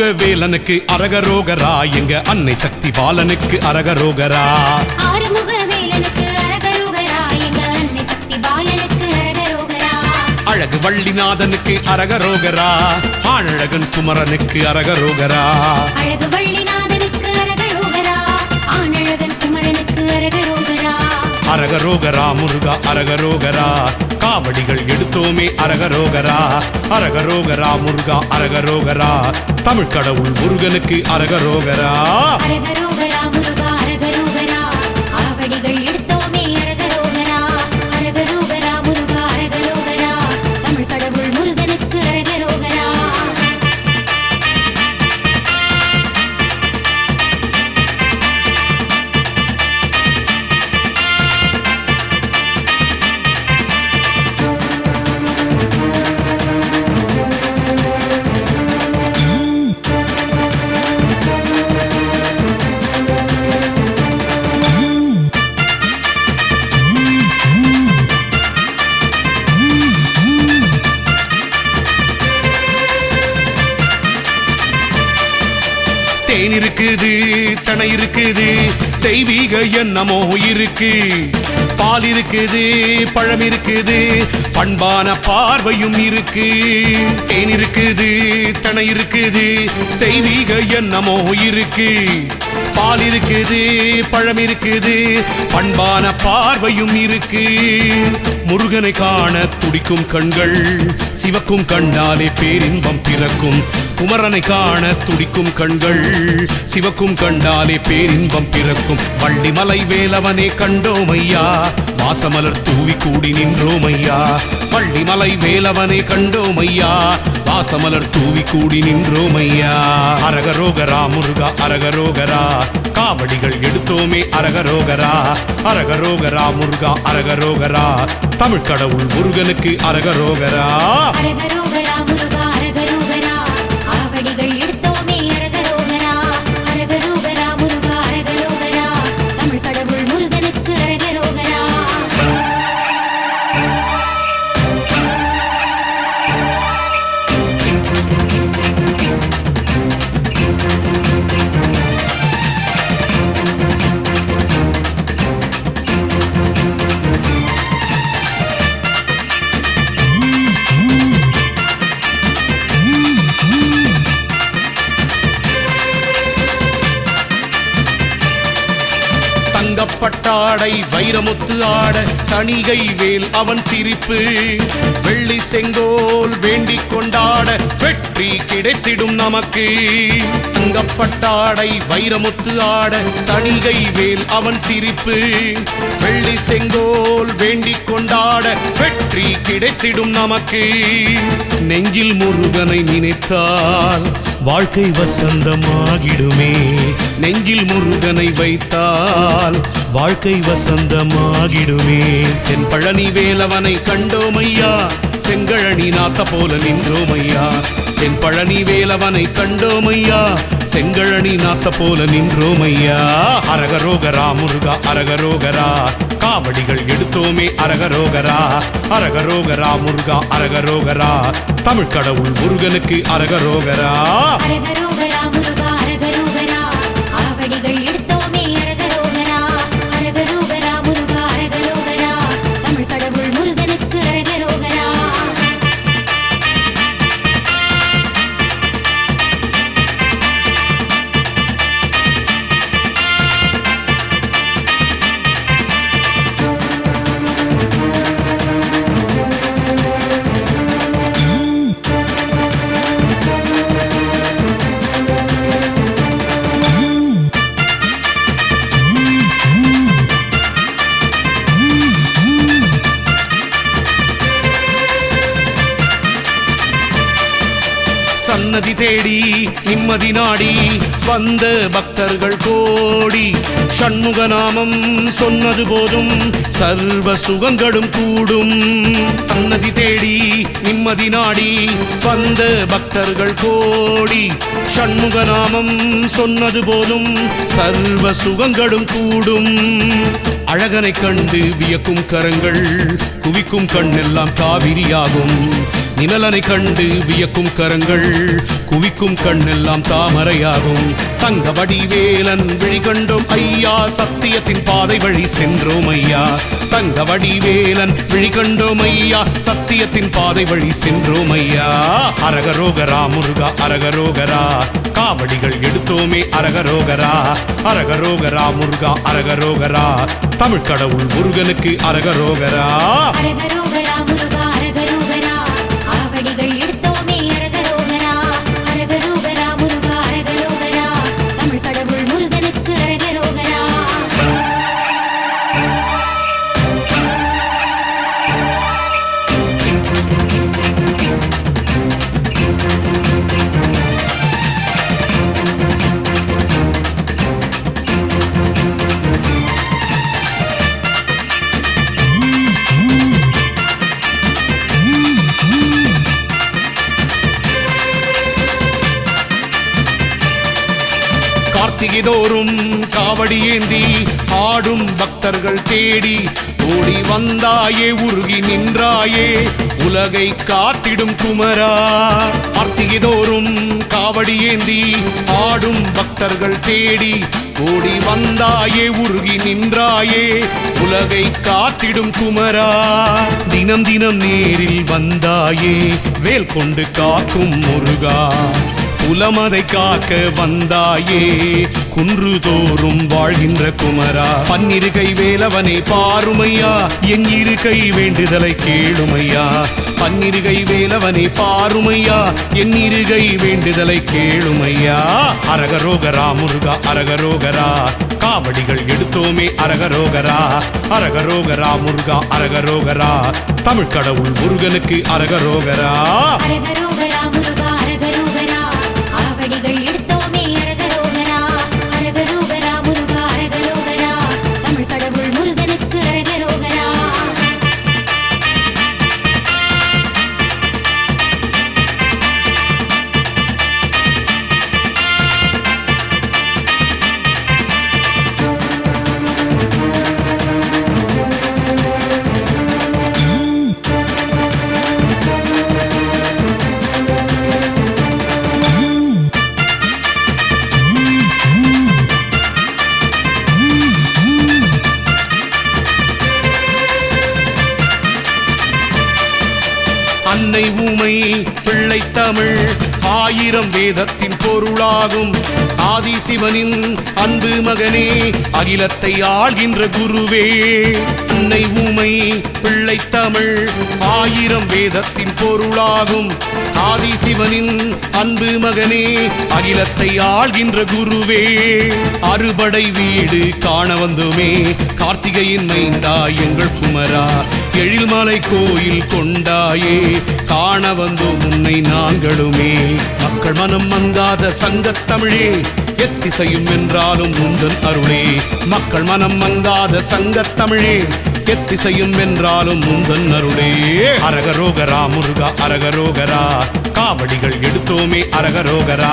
ஆறுமுக வேலனுக்கு அரகரோகரா. எங்க அன்னை சக்தி பாலனுக்கு அரகரோகரா. அழகு வள்ளிநாதனுக்கு அரகரோகரா. ஆழகன் குமரனுக்கு அரகரோகரா. அழகு வள்ளிநாதனுக்கு அரகரோகரா. ஆனழகன் குமரனுக்கு அரகரோகரா. அரகரோகரா முருகா அரகரோகரா. காவடிகள் எடுத்தோமே அரகரோகரா. அரகரோகரா முருகா அரகரோகரா. தமிழ் கடவுள் முருகனுக்கு அரகரோகரா. அரகரோகரா முருகா. தெய்வீக எண்ணமோ இருக்கு. பால் இருக்குது பழம் இருக்குது பண்பான பார்வையும் இருக்கு. தேன் இருக்குது தனை இருக்குது தெய்வீக எண்ணமோ இருக்கு. பால் இருக்குது பழம் இருக்குது பண்பான பார்வையும் இருக்கு. முருகனை காண துடிக்கும் கண்கள் சிவக்கும் கண்டாலே பேரின்பம் பிறக்கும். குமரனை காண துடிக்கும் கண்கள் சிவக்கும் கண்டாலே பேரின்பம் பிறக்கும். வள்ளிமலை வேலவனே கண்டோமையா வாசமலர் தூவி கூடி நின்றோம் ஐயா பள்ளிமலை வேலவனே கண்டோம் ஐயா வாசமலர் தூவி கூடி நின்றோம் ஐயா அரகரோகரா முருகா அரகரோகரா. காவடிகள் எடுத்தோமே அரகரோகரா. அரகரோகரா முருகா அரகரோகரா. தமிழ் கடவுள் முருகனுக்கு அரகரோகரா. அரகரோகரா முருகா தங்கப்பட்டாடை வைரமுத்து ஆட தணிகை வேல் அவன் சிரிப்பு. வெள்ளி செங்கோல் வேண்டிக் கொண்டாட வெற்றி கிடைத்திடும் நமக்கு. தங்கப்பட்டாடை வைரமுத்து ஆட தணிகை வேல் அவன் சிரிப்பு. வெள்ளி செங்கோல் வேண்டிக் கொண்டாட வெற்றி கிடைத்திடும் நமக்கு. நெஞ்சில் முருகனை நினைத்தால் வாழ்க்கை வசந்தமாகிடுமே. நெஞ்சில் முருகனை வைத்தால் வாழ்க்கை வசந்தமாகிடுமே. தென் பழனி வேலவனை கண்டோமையா? செங்கழனி நாத்த போல நின்றோமையா? தென் பழனி வேலவனை கண்டோமையா? செங்கழனி நாத்த போல நின்றோமையா? அரகரோகரா முருகா அரகரோகரா. காவடிகள் எடுத்தோமே அரகரோகரா. அரகரோகரா முருகா அரகரோகரா. தமிழ் கடவுள் முருகனுக்கு அரகரோகரா. சன்னதி தேடி நிம்மதி நாடி வந்த பக்தர்கள் கோடி. சண்முக நாமம் சொன்னது போதும் சர்வ சுகங்களும் கூடும். சன்னதி தேடி நிம்மதி நாடி வந்த பக்தர்கள் கோடி. சண்முக நாமம் சொன்னது போதும் சர்வ சுகங்களும் கூடும். அழகனை கண்டு வியக்கும் கரங்கள் குவிக்கும் கண்ணெல்லாம் காவிரியாகும். நிழலனை கண்டு வியக்கும் கரங்கள் குவிக்கும் கண்ணெல்லாம் தாமரையாகும். தங்க வடிவேலன் விழிகண்டோம் ஐயா சத்தியத்தின் பாதை வழி சென்றோம் ஐயா. தங்க வடிவேலன் விழிகண்டோம் ஐயா சத்தியத்தின் பாதை வழி சென்றோம் ஐயா. அரகரோகரா முருகா அரகரோகரா. காவடிகள் எடுத்தோமே அரகரோகரா. அரகரோகரா முருகா அரகரோகரா. தமிழ் கடவுள் முருகனுக்கு அரகரோகரா. அரகரோகரா முருகா கார்த்திகை தோறும் காவடி ஏந்தி ஆடும் பக்தர்கள் தேடி ஓடி வந்தாயே உருகி நின்றாயே உலகை காத்திடும் குமரா. கார்த்திகை தோறும் காவடி ஏந்தி ஆடும் பக்தர்கள் தேடி ஓடி வந்தாயே உருகி நின்றாயே உலகை காத்திடும் குமரா. தினம் தினம் நேரில் வந்தாயே வேல் கொண்டு காக்கும் முருகா. குலமதை காக்க வந்தாயே. குன்று தோறும் வாழ்கின்ற குமரா. பன்னிருகை வேலவனை பாருமையா. என் இருக்கை வேண்டுதலை கேளுமையா. பன்னிருகை வேலவனை பாருமையா. என் இருகை வேண்டுதலை கேளுமையா. அரகரோகரா முருகா அரகரோகரா. காவடிகள் எடுத்தோமே அரகரோகரா. அரகரோகரா முருகா அரகரோகரா. தமிழ் கடவுள் முருகனுக்கு அரகரோகரா. அரகரோகரா முருகா. அன்னை பிள்ளை தமிழ் ஆயிரம் வேதத்தின் பொருளாகும். ஆதிசிவனின் அன்பு மகனே அகிலத்தை ஆள்கின்ற குருவே. உன்னை ஊமை பிள்ளை தமிழ் ஆயிரம் வேதத்தின் பொருளாகும். ஆதிசிவனின் அன்பு மகனே அகிலத்தை ஆள்கின்ற குருவே. அறுபடை வீடு காண வந்துமே கார்த்திகையின் மைந்தா எங்கள் குமரா. எழில்மலை கோயில் கொண்டாயே காண வந்து முன்னை நாங்களுமே மக்கள் மனம் மங்காத சங்கத்தமிழே எத்திசையும் என்றாலும் உந்தன் அருளே. மக்கள் மனம் மங்காத சங்கத்தமிழே எத்திசையும் என்றாலும் முந்தன் அருளே. அரகரோகரா முருகா அரகரோகரா காவடிகள் எடுத்தோமே அரகரோகரா.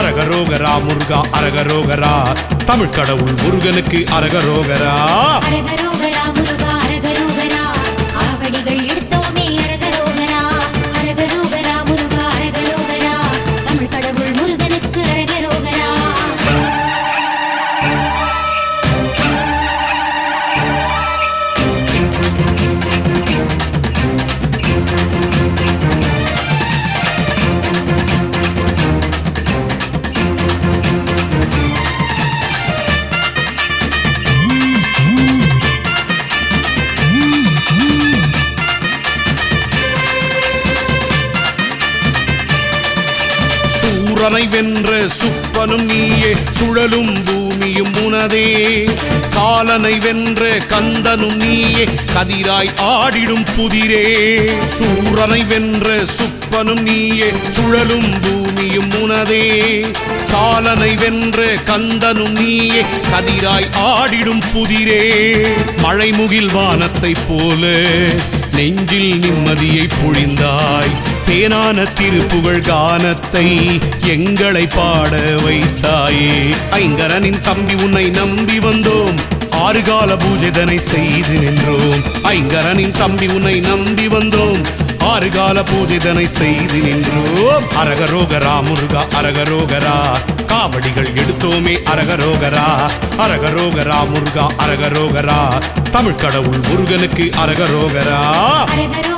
அரகரோகரா முருகா அரகரோகரா தமிழ் கடவுள் முருகனுக்கு அரகரோகரா. அரகரோகரா முருகா சூரனை வென்ற சுப்பனும் நீயே சுழலும் பூமியும் உனதே. காலனை வென்ற கந்தனும் நீயே கதிராய் ஆடிடும் புதிரே. சூரனை வென்ற சுப்பனும் நீயே சுழலும் பூமியும் உனதே. காலனை வென்ற கந்தனும் நீயே கதிராய் ஆடிடும் புதிரே. மழைமுகில் வானத்தைப் போல நெஞ்சில் நிம்மதியை பொழிந்தாய். தேனான திருப்புகழ் கானத்தை எங்களை பாட வைத்தாயே. ஐங்கரனின் தம்பி உன்னை நம்பி வந்தோம். ஆறு கால பூஜைதனை செய்து நின்றோம். ஐங்கரனின் தம்பி உன்னை நம்பி வந்தோம். ஆறு கால பூஜைதனை செய்து நின்றோம். அரகரோகரா முருகா அரகரோகரா. காவடிகள் எடுத்தோமே அரகரோகரா. அரகரோகரா முருகா அரகரோகரா. தமிழ் கடவுள் முருகனுக்கு அரகரோகரா. அரகரோ